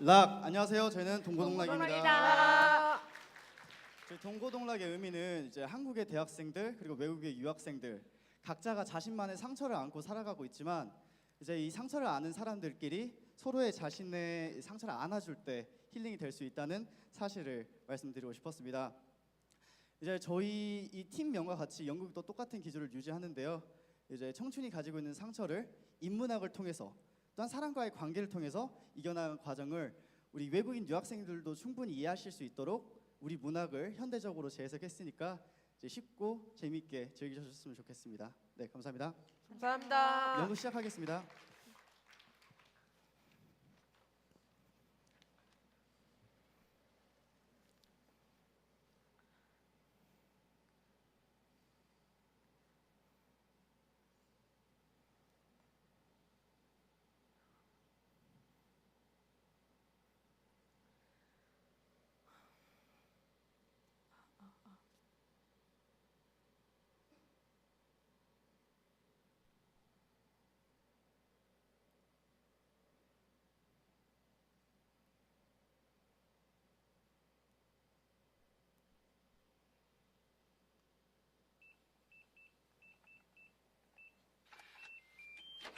락 안녕하세요. 저희는 동고동락입니다. 저희 동고동락의 의미는 이제 한국의 대학생들 그리고 외국의 유학생들 각자가 자신만의 상처를 안고 살아가고 있지만 이제 이 상처를 아는 사람들끼리 서로의 자신의 상처를 안아줄 때 힐링이 될 수 있다는 사실을 말씀드리고 싶었습니다. 이제 저희 이 팀명과 같이 영국도 똑같은 기조를 유지하는데요. 이제 청춘이 가지고 있는 상처를 인문학을 통해서 또한 사람과의 관계를 통해서 이겨나가는 과정을 우리 외국인 유학생들도 충분히 이해하실 수 있도록 우리 문학을 현대적으로 재해석했으니까 이제 쉽고 재미있게 즐기셨으면 좋겠습니다. 네, 감사합니다. 감사합니다. 연구 시작하겠습니다.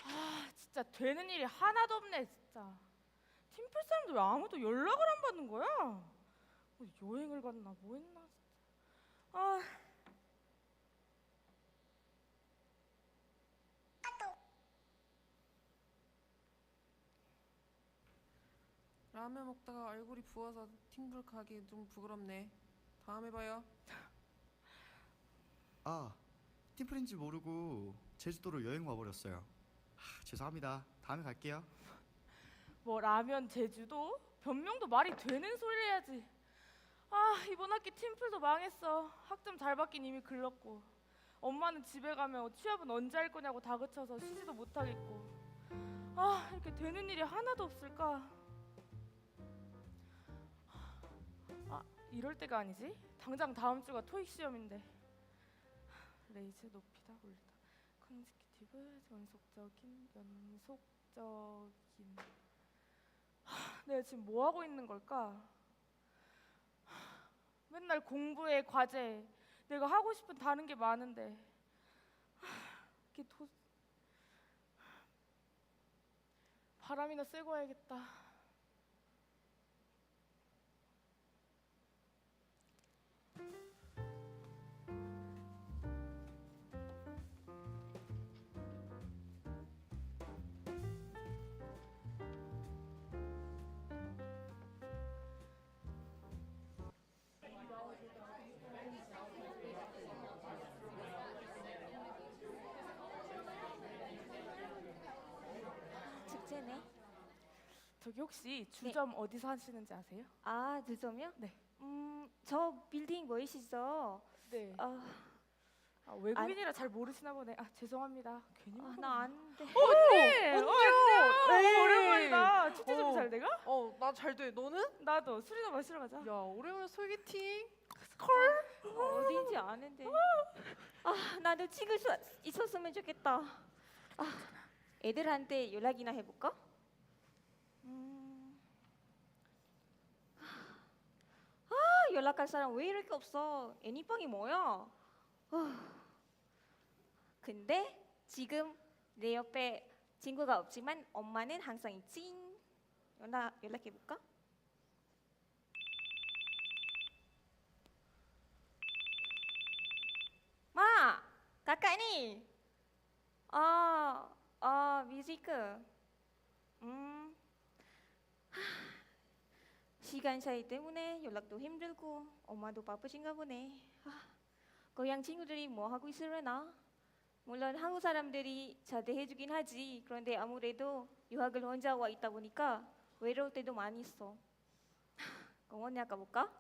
아 진짜 되는 일이 하나도 없네 진짜. 팀플 사람들 왜 아무도 연락을 안 받는 거야? 뭐 여행을 갔나 뭐 했나 진짜. 아 라면 먹다가 얼굴이 부어서 팀불 가기 좀 부끄럽네. 다음에 봐요. 아, 팀플인지 모르고 제주도로 여행 와버렸어요. 하, 죄송합니다. 다음에 갈게요. 뭐 라면 제주도 변명도 말이 되는 소리를 해야지. 아 이번 학기 팀플도 망했어. 학점 잘 받긴 이미 글렀고. 엄마는 집에 가면 취업은 언제 할 거냐고 다그쳐서 쉬지도 못하겠고. 아 이렇게 되는 일이 하나도 없을까? 아 이럴 때가 아니지. 당장 다음 주가 토익 시험인데. 레이즈 높이다 올리다. 컨지 큐티브 연속적인 연속적인. 내가 지금 뭐 하고 있는 걸까? 맨날 공부에 과제, 내가 하고 싶은 다른 게 많은데 이게 도... 바람이나 쐬고 와야겠다. 저기 혹시 주점 어디서 하시는지 아세요? 아, 두점이요? 네. 음, 저 빌딩 보이시죠? 네. 아, 아, 외국인이라 잘 모르시나 보네. 아 죄송합니다. 괜히 아, 나안 돼. 언니! 언니요! 어, 안녕! 네. 어, 오랜만이다. 축제 좀 어. 잘 돼가? 어, 나 잘 돼. 너는? 나도 술이나 마시러 가자. 야, 오랜만에 소개팅. 어딘지 아는데. 아, 나도 찍을 수 있었으면 좋겠다. 아, 애들한테 연락이나 해볼까? 음. 아, 연락할 사람 왜 이렇게 없어? 애니빵이 뭐야? 아. 근데 지금 내 옆에 친구가 없지만 엄마는 항상 있지. 연락 연락해 볼까? Ma, kakak ni. Ah, ah, busy ke? Hmm. 시간 차이 때문에 연락도 힘들고 엄마도 바쁘신가 보네. 아, 고향 친구들이 뭐 하고 있으려나? 물론 한국 사람들이 자대해주긴 하지. 그런데 아무래도 유학을 혼자 와 있다 보니까 외로울 때도 많이 있어. 공원에 가볼까?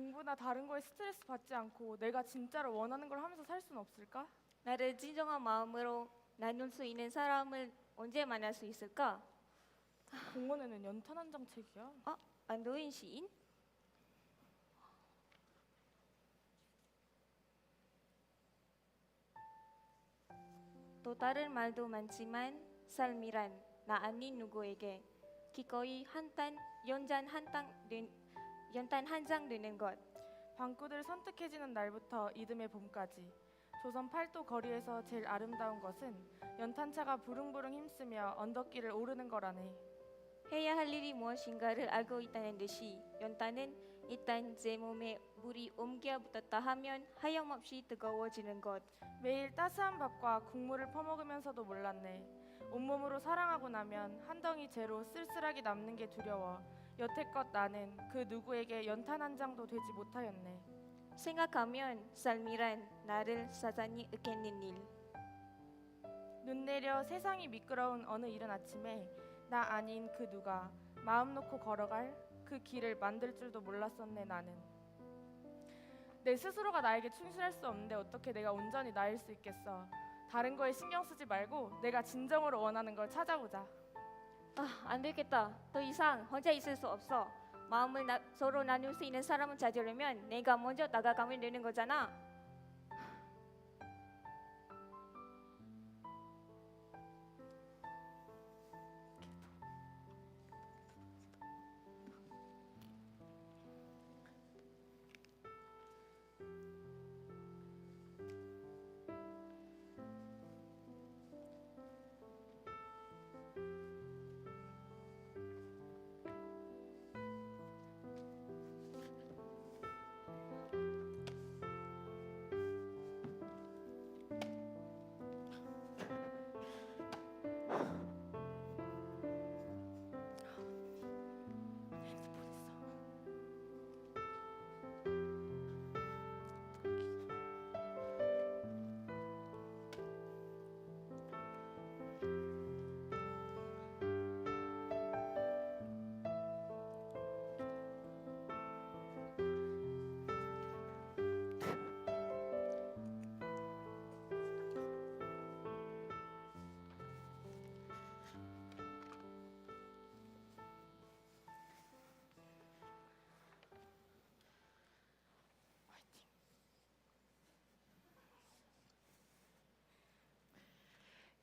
공부나 다른 거에 스트레스 받지 않고 내가 진짜로 원하는 걸 하면서 살 수는 없을까? 나를 진정한 마음으로 나눌 수 있는 사람을 언제 만날 수 있을까? 공원에는 연탄 한 장 책이야. 안도인 시인? 또 다른 말도 많지만 삶이란 나 아닌 누구에게 기꺼이 한탄 연잔 한땅 연탄 한장 되는 것 방구들 선택해지는 날부터 이듬해 봄까지 조선 팔도 거리에서 제일 아름다운 것은 연탄차가 부릉부릉 힘쓰며 언덕길을 오르는 거라네. 해야 할 일이 무엇인가를 알고 있다는 듯이 연탄은 일단 제 몸에 물이 옮겨 붙었다 하면 하염없이 뜨거워지는 것 매일 따스한 밥과 국물을 퍼먹으면서도 몰랐네. 온몸으로 사랑하고 나면 한 덩이 재로 쓸쓸하게 남는 게 두려워. 여태껏 나는 그 누구에게 연탄 한 장도 되지 못하였네. 생각하면 삶이란 나를 사자니 으깨는 일 눈 내려 세상이 미끄러운 어느 이른 아침에 나 아닌 그 누가 마음 놓고 걸어갈 그 길을 만들 줄도 몰랐었네 나는. 내 스스로가 나에게 충실할 수 없는데 어떻게 내가 온전히 나일 수 있겠어? 다른 거에 신경 쓰지 말고 내가 진정으로 원하는 걸 찾아보자. 아, 안 되겠다. 더 이상 혼자 있을 수 없어. 마음을 나, 서로 나눌 수 있는 사람을 찾으려면 내가 먼저 나가가면 되는 거잖아.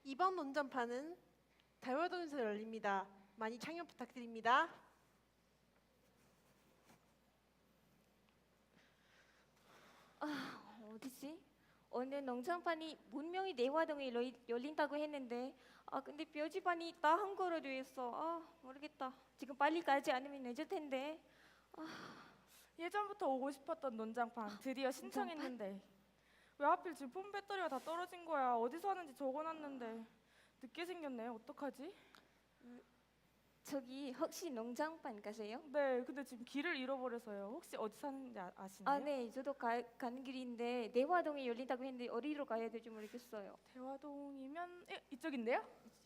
이번 논전판은 대화동에서 열립니다. 많이 참여 부탁드립니다. 어디지? 오늘 농장판이 분명히 내화동에 열- 열린다고 했는데 아 근데 뼈지반이 다 한거로 돼 있어. 아 모르겠다. 지금 빨리 가지 않으면 늦을 텐데. 예전부터 오고 싶었던 논장판 드디어 신청했는데 왜 하필 지금 폰 배터리가 다 떨어진 거야? 어디서 하는지 적어놨는데 늦게 생겼네. 어떡하지? 저기 혹시 농장판 가세요? 네, 근데 지금 길을 잃어버려서요. 혹시 어디 사는지 아, 아시나요? 아 네, 저도 가, 가는 길인데 내화동에 열린다고 했는데 어디로 가야 될지 모르겠어요. 대화동이면 예, 이쪽인데요?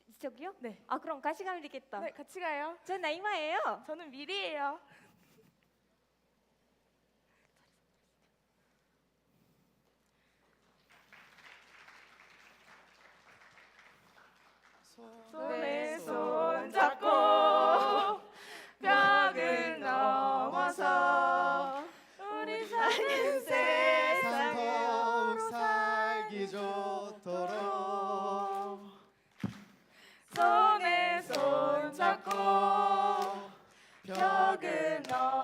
이쪽이요? 네. 아 그럼 같이 가면 되겠다. 네, 같이 가요. 저 나이마예요. 저는 미리예요. 손에 손 잡고 벽을 넘어서 우리 사는 세상 더욱 살기 좋도록. 손에 손 잡고 벽을 넘어서